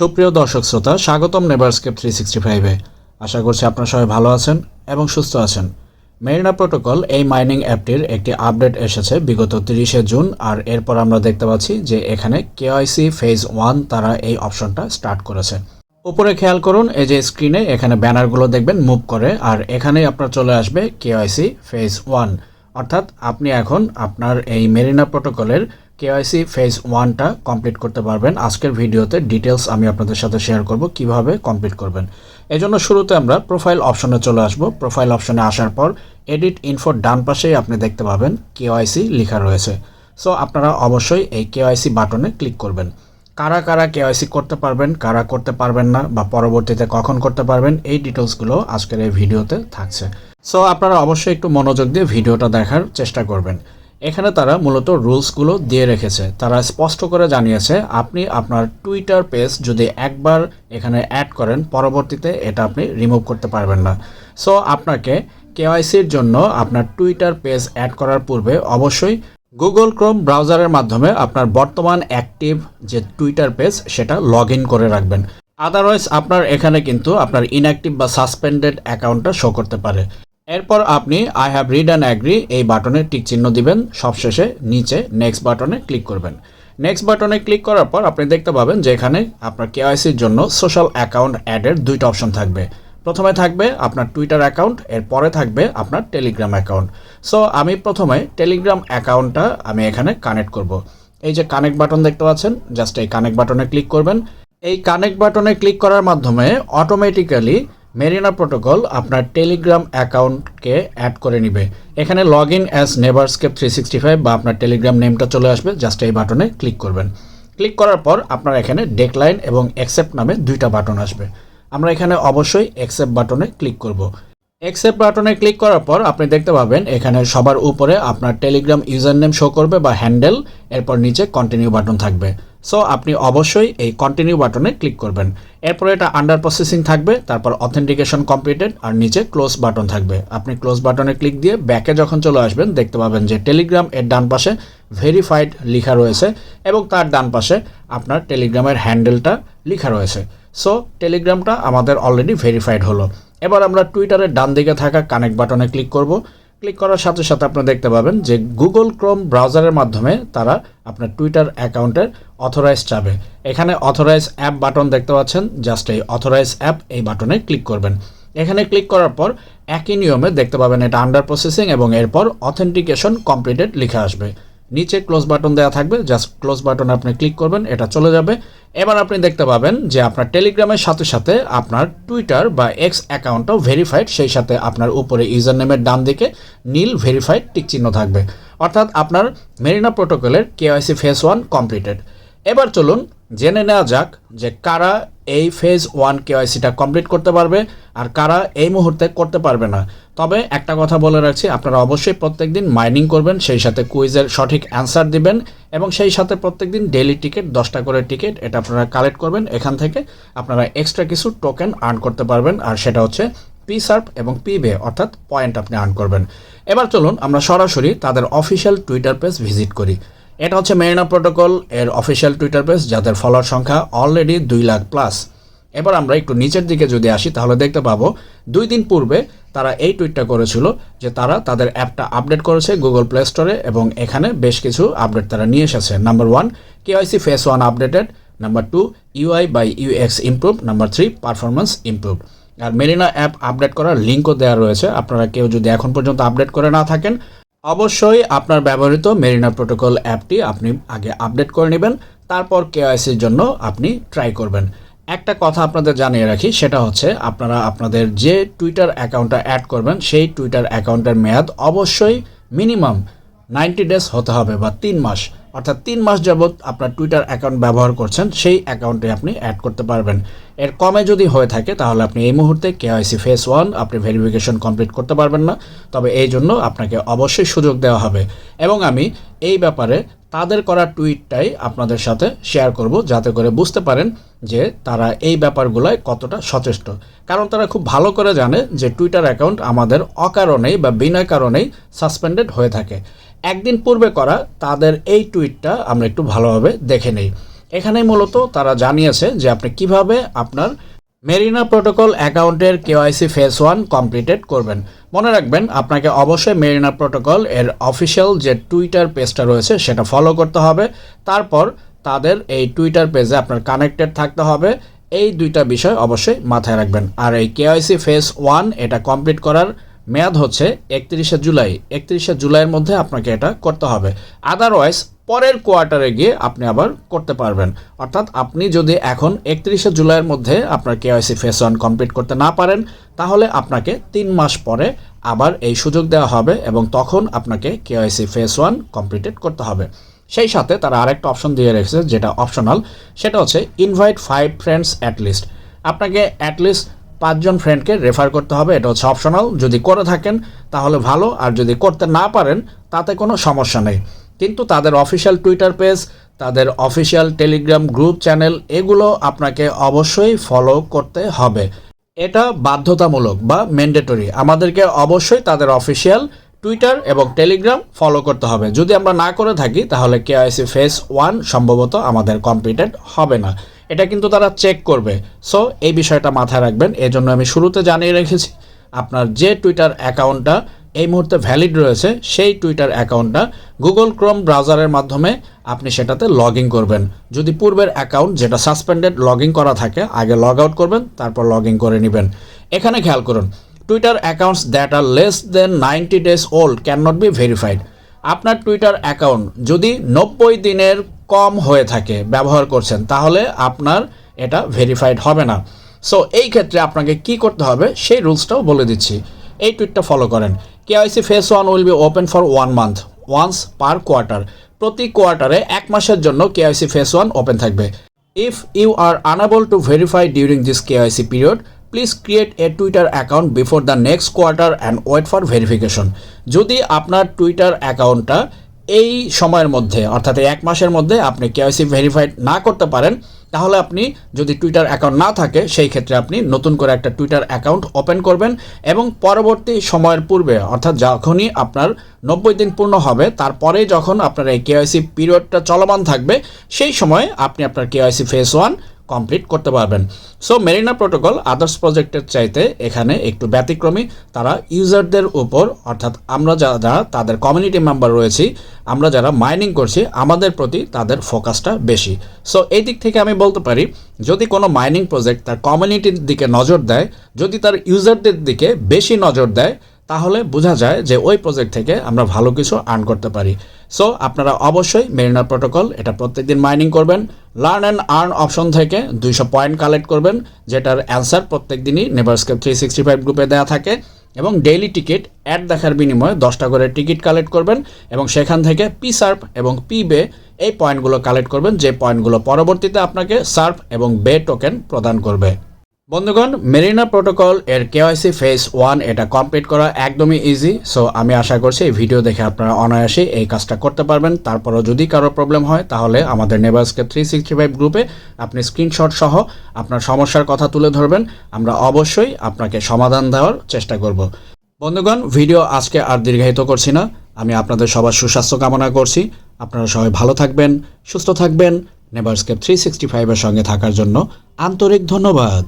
সুপ্রিয় দর্শক শ্রোতা, স্বাগতম নেভারস্কেপ থ্রি সিক্সটি ফাইভে আশা করছি আপনারা সবাই ভালো আছেন এবং সুস্থ আছেন। মেরিনা প্রোটোকল এই মাইনিং অ্যাপটির একটি আপডেট এসেছে বিগত তিরিশে জুন, আর এরপর আমরা দেখতে পাচ্ছি যে এখানে কেওয়াইসি ফেজ ওয়ান তারা এই অপশনটা স্টার্ট করেছে। উপরে খেয়াল করুন, এই যে স্ক্রিনে এখানে ব্যানারগুলো দেখবেন মুভ করে, আর এখানেই আপনার চলে আসবে কেওয়াইসি ফেজ ওয়ান অর্থাৎ আপনি এখন আপনার এই মেরিনা প্রোটোকলের কেওয়াইসি ফেজ ওয়ানটা কমপ্লিট করতে পারবেন। আজকের ভিডিওতে ডিটেলস আমি আপনাদের সাথে শেয়ার করব, কীভাবে কমপ্লিট করবেন। এজন্য শুরুতে আমরা প্রোফাইল অপশনে চলে আসব। প্রোফাইল অপশনে আসার পর এডিট ইনফোর ডান পাশেই আপনি দেখতে পাবেন কেওয়াইসি লেখা রয়েছে। সো আপনারা অবশ্যই এই কেওয়াইসি বাটনে ক্লিক করবেন। কারা কারা কেওয়াইসি করতে পারবেন, কারা করতে পারবেন না, বা পরবর্তীতে কখন করতে পারবেন, এই ডিটেলসগুলো আজকের এই ভিডিওতে থাকছে। সো আপনারা অবশ্যই একটু মনোযোগ দিয়ে ভিডিওটা দেখার চেষ্টা করবেন। এখানে তারা মূলত রুলসগুলো দিয়ে রেখেছে। তারা স্পষ্ট করে জানিয়েছে, আপনি আপনার টুইটার পেজ যদি একবার এখানে অ্যাড করেন, পরবর্তীতে এটা আপনি রিমুভ করতে পারবেন না। সো আপনাকে কেওয়াইসির জন্য আপনার টুইটার পেজ অ্যাড করার পূর্বে অবশ্যই গুগল ক্রোম ব্রাউজারের মাধ্যমে আপনার বর্তমান অ্যাক্টিভ যে টুইটার পেজ সেটা লগ করে রাখবেন। আদারওয়াইজ আপনার এখানে কিন্তু আপনার ইনঅ্যাক্টিভ বা সাসপেন্ডেড অ্যাকাউন্টটা শো করতে পারে। এরপর আপনি I have read and agree এই বাটনে টিক চিহ্ন দিবেন। সবশেষে নিচে নেক্সট বাটনে ক্লিক করবেন। নেক্সট বাটনে ক্লিক করার পর আপনি দেখতে পাবেন যে এখানে আপনার কেওয়াইসির জন্য সোশ্যাল অ্যাকাউন্ট অ্যাডের দুইটা অপশন থাকবে। প্রথমে থাকবে আপনার টুইটার অ্যাকাউন্ট এর পরে থাকবে আপনার টেলিগ্রাম অ্যাকাউন্ট সো আমি প্রথমে টেলিগ্রাম অ্যাকাউন্টটা আমি এখানে কানেক্ট করব। এই যে কানেক্ট বাটন দেখতে পাচ্ছেন জাস্ট এই কানেক্ট বাটনে ক্লিক করবেন। এই কানেক্ট বাটনে ক্লিক করার মাধ্যমে অটোমেটিক্যালি মেরিনা প্রোটোকল আপনার টেলিগ্রাম অ্যাকাউন্টকে অ্যাড করে নিবে। এখানে log in as never escape three sixty five বা আপনার টেলিগ্রাম নেমটা চলে আসবে, জাস্ট এই বাটনে ক্লিক করবেন। ক্লিক করার পর আপনার এখানে ডেকলাইন এবং অ্যাকসেপ্ট নামে দুইটা বাটন আসবে। আমরা এখানে অবশ্যই অ্যাকসেপ্ট বাটনে ক্লিক করব। অ্যাকসেপ্ট বাটনে ক্লিক করার পর আপনি দেখতে পাবেন এখানে সবার উপরে আপনার টেলিগ্রাম ইউজার নেম শো করবে বা হ্যান্ডেল, এরপর নিচে কন্টিনিউ বাটন থাকবে। সো আপনি অবশ্যই এই কন্টিনিউ বাটনে ক্লিক করবেন। এরপরে এটা আন্ডার প্রসেসিং থাকবে, তারপর অথেন্টিকেশন কমপ্লিটেড আর নিচে ক্লোজ বাটন থাকবে। আপনি ক্লোজ বাটনে ক্লিক দিয়ে ব্যাকে যখন চলে আসবেন, দেখতে পাবেন যে টেলিগ্রাম এর ডান পাশে ভেরিফাইড লেখা রয়েছে এবং তার ডান পাশে আপনার টেলিগ্রামের হ্যান্ডেলটা লেখা রয়েছে। সো টেলিগ্রামটা আমাদের অলরেডি ভেরিফাইড হলো। এবার আমরা টুইটারের ডান দিকে থাকা কানেক্ট বাটনে ক্লিক করব। ক্লিক করার সাথে সাথে আপনারা দেখতে পাবেন যে গুগল ক্রোম ব্রাউজারের মাধ্যমে তারা আপনার টুইটার অ্যাকাউন্টের অথরাইজ যাবে এখানে অথরাইজ অ্যাপ বাটন দেখতে পাচ্ছেন জাস্ট এই অথরাইজ অ্যাপ এই বাটনে ক্লিক করবেন। এখানে ক্লিক করার পর একই নিয়মে দেখতে পাবেন এটা আন্ডার প্রসেসিং এবং এরপর অথেন্টিকেশন কমপ্লিটেড লিখে আসবে। নিচে ক্লোজ বাটন দেওয়া থাকবে জাস্ট ক্লোজ বাটনে আপনি ক্লিক করবেন, এটা চলে যাবে। এবার আপনি দেখতে পাবেন যে আপনার টেলিগ্রামের সাথে সাথে আপনার টুইটার বা এক্স অ্যাকাউন্টটাও ভেরিফাইড সেই সাথে আপনার উপরে ইউজার নেমের ডান দিকে নীল ভেরিফাইড টিক চিহ্ন থাকবে। অর্থাৎ আপনার মেরিনা প্রোটোকলের কেওয়াইসি ফেস ওয়ান কমপ্লিটেড এবার চলুন জেনে নেওয়া যাক যে কারা এই ফেজ ওয়ান কেওয়াইসিটা কমপ্লিট করতে পারবে আর কারা এই মুহূর্তে করতে পারবে না। তবে একটা কথা বলে রাখছি, আপনারা অবশ্যই প্রত্যেকদিন মাইনিং করবেন, সেই সাথে কুইজের সঠিক অ্যান্সার দিবেন এবং সেই সাথে প্রত্যেকদিন ডেইলি টিকিট দশটা করে টিকিট এটা আপনারা কালেক্ট করবেন। এখান থেকে আপনারা এক্সট্রা কিছু টোকেন আর্ন করতে পারবেন আর সেটা হচ্ছে পি সার্প এবং পি বে অর্থাৎ পয়েন্ট আপনি আর্ন করবেন। এবার চলুন আমরা সরাসরি তাদের অফিসিয়াল টুইটার পেজ ভিজিট করি। এটা হচ্ছে মেরিনা প্রোটোকল এর অফিসিয়াল টুইটার পেজ যাদের ফলোয়ার সংখ্যা অলরেডি দুই লাখ প্লাস এবার আমরা একটু নিচের দিকে যদি আসি, তাহলে দেখতে পাবো দুই দিন পূর্বে তারা এই টুইটটা করেছিল যে তারা তাদের অ্যাপটা আপডেট করেছে গুগল প্লে স্টোরে এবং এখানে বেশ কিছু আপডেট তারা নিয়ে এসেছে। Number one KYC phase one updated number two UI by UX improve number three performance improve R Marina app update করার লিঙ্কও দেওয়া রয়েছে। আপনারা কেউ যদি এখন পর্যন্ত আপডেট করে না থাকেন অবশ্যই আপনার ব্যবহৃত মেরিনা প্রোটোকল অ্যাপটি আপনি আগে আপডেট করে নেবেন, তারপর কেওয়াইসির জন্য আপনি ট্রাই করবেন। একটা কথা আপনাদের জানিয়ে রাখি, সেটা হচ্ছে আপনারা আপনাদের যে টুইটার অ্যাকাউন্টটা অ্যাড করবেন, সেই টুইটার অ্যাকাউন্টের মেয়াদ অবশ্যই মিনিমাম নাইনটি ডেজ হতে হবে বা তিন মাস। অর্থাৎ তিন মাস যাবৎ আপনার টুইটার অ্যাকাউন্ট ব্যবহার করছেন, সেই অ্যাকাউন্টে আপনি অ্যাড করতে পারবেন। এর কমে যদি হয়ে থাকে, তাহলে আপনি এই মুহূর্তে কেওয়াইসি ফেস ওয়ান আপনি ভেরিফিকেশন কমপ্লিট করতে পারবেন না। তবে এই জন্য আপনাকে অবশ্যই সুযোগ দেওয়া হবে। এবং আমি এই ব্যাপারে তাদের করা টুইটটাই আপনাদের সাথে শেয়ার করব, যাতে করে বুঝতে পারেন যে তারা এই ব্যাপারগুলোয় কতটা সচেষ্ট। কারণ তারা খুব ভালো করে জানে যে টুইটার অ্যাকাউন্ট আমাদের অকারণেই বা বিনা কারণেই সাসপেন্ডেড হয়ে থাকে। একদিন পূর্বে করা, তাদের এই টুইটটা আমরা একটু ভালোভাবে দেখে নেই। এখানেই মূলত তারা জানিয়েছে যে আপনি কীভাবে আপনার মেরিনা প্রোটোকল অ্যাকাউন্টের কেওয়াইসি ফেস ওয়ান কমপ্লিটেড করবেন। মনে রাখবেন, আপনাকে অবশ্যই মেরিনা প্রোটোকল এর অফিসিয়াল যে টুইটার পেজটা রয়েছে সেটা ফলো করতে হবে। তারপর তাদের এই টুইটার পেজে আপনার কানেক্টেড থাকতে হবে। এই দুইটা বিষয় অবশ্যই মাথায় রাখবেন। আর এই কেওয়াইসি ফেস ওয়ান এটা কমপ্লিট করার মেয়াদ হচ্ছে একত্রিশে জুলাই। একত্রিশে জুলাইয়ের মধ্যে আপনাকে এটা করতে হবে। আদারওয়াইজ পরের কোয়ার্টারে গিয়ে আপনি আবার করতে পারবেন। অর্থাৎ আপনি যদি এখন একত্রিশে জুলাইয়ের মধ্যে আপনার কেওয়াইসি ফেস ওয়ান কমপ্লিট করতে না পারেন, তাহলে আপনাকে তিন মাস পরে আবার এই সুযোগ দেওয়া হবে এবং তখন আপনাকে কেওয়াইসি ফেস ওয়ান কমপ্লিটেড করতে হবে। সেই সাথে তারা আরেকটা অপশন দিয়ে রেখেছে যেটা অপশনাল সেটা হচ্ছে invite five friends at least আপনাকে অ্যাটলিস্ট পাঁচজন ফ্রেন্ডকে রেফার করতে হবে, এটা হচ্ছে অপশনাল যদি করে থাকেন, তাহলে ভালো। আর যদি করতে না পারেন, তাতে কোনো সমস্যা নেই। কিন্তু তাদের অফিসিয়াল টুইটার পেজ তাদের অফিসিয়াল টেলিগ্রাম গ্রুপ চ্যানেল এগুলো আপনাকে অবশ্যই ফলো করতে হবে। এটা বাধ্যতামূলক বা ম্যান্ডেটরি আমাদেরকে অবশ্যই তাদের অফিসিয়াল টুইটার এবং টেলিগ্রাম ফলো করতে হবে। যদি আমরা না করে থাকি, তাহলে কেআইসি ফেস ওয়ান সম্ভবত আমাদের কমপ্লিটেড হবে না। এটা কিন্তু তারা চেক করবে। সো এই বিষয়টা মাথায় রাখবেন। এজন্য আমি শুরুতে জানিয়ে রেখেছি, আপনার যে টুইটার অ্যাকাউন্টটা এই মুহূর্তে ভ্যালিড রয়েছে, সেই টুইটার অ্যাকাউন্টটা গুগল ক্রোম ব্রাউজারের মাধ্যমে আপনি সেটাতে লগ করবেন। যদি পূর্বের অ্যাকাউন্ট যেটা সাসপেন্ডেড লগ করা থাকে, আগে লগ আউট করবেন, তারপর লগ করে নেবেন। এখানে খেয়াল করুন Twitter accounts that are less than ninety days old can not be verified আপনার টুইটার অ্যাকাউন্ট যদি নব্বই দিনের কম হয়ে থাকে, ব্যবহার করছেন, তাহলে আপনার এটা ভেরিফাইড হবে না। সো এই ক্ষেত্রে আপনাকে কি করতে হবে, সেই রুলসটাও বলে দিচ্ছি। এই টুইটটা ফলো করেন। KYC phase one will be open for one month once per quarter প্রতি কোয়ার্টারে এক মাসের জন্য কেআইসি ফেস ওয়ান ওপেন থাকবে। If you are unable to verify during this KYC period please create a Twitter account before the next quarter and wait for verification যদি আপনার Twitter অ্যাকাউন্টটা এই সময়ের মধ্যে, অর্থাৎ এক মাসের মধ্যে আপনি কেওয়াইসি ভেরিফাইড না করতে পারেন, তাহলে আপনি যদি টুইটার অ্যাকাউন্ট না থাকে, সেই ক্ষেত্রে আপনি নতুন করে একটা টুইটার অ্যাকাউন্ট ওপেন করবেন এবং পরবর্তী সময়ের পূর্বে, অর্থাৎ যখনই আপনার নব্বই দিন পূর্ণ হবে তারপরে যখন আপনার এই কেওয়াইসি পিরিয়ডটা চলমান থাকবে, সেই সময় আপনি আপনার কেওয়াইসি ফেস ওয়ান কমপ্লিট করতে পারবেন। সো মেরিনা প্রোটোকল আদার্স প্রজেক্টের চাইতে এখানে একটু ব্যতিক্রমী। তারা ইউজারদের উপর, অর্থাৎ আমরা যারা তাদের কমিউনিটি মেম্বার রয়েছি, আমরা যারা মাইনিং করছি, আমাদের প্রতি তাদের ফোকাসটা বেশি। সো এই দিক থেকে আমি বলতে পারি, যদি কোনো মাইনিং প্রজেক্ট তার কমিউনিটির দিকে নজর দেয়, যদি তার ইউজারদের দিকে বেশি নজর দেয় তাহলে বোঝা যায় যে ওই প্রজেক্ট থেকে আমরা ভালো কিছু আর্ন করতে পারি। সো আপনারা অবশ্যই মেরিনা প্রোটোকল এটা প্রত্যেকদিন মাইনিং করবেন। লার্ন অ্যান্ড আর্ন অপশন থেকে দুইশো পয়েন্ট কালেক্ট করবেন, যেটার অ্যান্সার প্রত্যেক দিনই নেভারস্কেপ থ্রি সিক্সটি ফাইভ গ্রুপে দেওয়া থাকে। এবং ডেইলি টিকিট অ্যাড দেখার বিনিময়ে দশটা করে টিকিট কালেক্ট করবেন এবং সেখান থেকে পি সার্ভ এবং পি বে এই পয়েন্টগুলো কালেক্ট করবেন, যে পয়েন্টগুলো পরবর্তীতে আপনাকে সার্ভ এবং বে টোকেন প্রদান করবে। বন্ধুগণ, মেরিনা প্রোটোকল এর কেওয়াইসি ফেস ওয়ান এটা কমপ্লিট করা একদমই ইজি সো আমি আশা করছি এই ভিডিও দেখে আপনারা অনায়াসে এই কাজটা করতে পারবেন। তারপরও যদি কারও প্রবলেম হয়, তাহলে আমাদের নেভার্সকে থ্রি সিক্সটি ফাইভ গ্রুপে আপনি স্ক্রিনশট সহ আপনার সমস্যার কথা তুলে ধরবেন। আমরা অবশ্যই আপনাকে সমাধান দেওয়ার চেষ্টা করব। বন্ধুগণ, ভিডিও আজকে আর দীর্ঘায়িত করছি না। আমি আপনাদের সবার সুস্বাস্থ্য কামনা করছি। আপনারা সবাই ভালো থাকবেন, সুস্থ থাকবেন। নেভার্সকেপ থ্রি সিক্সটি ফাইভের সঙ্গে থাকার জন্য আন্তরিক ধন্যবাদ।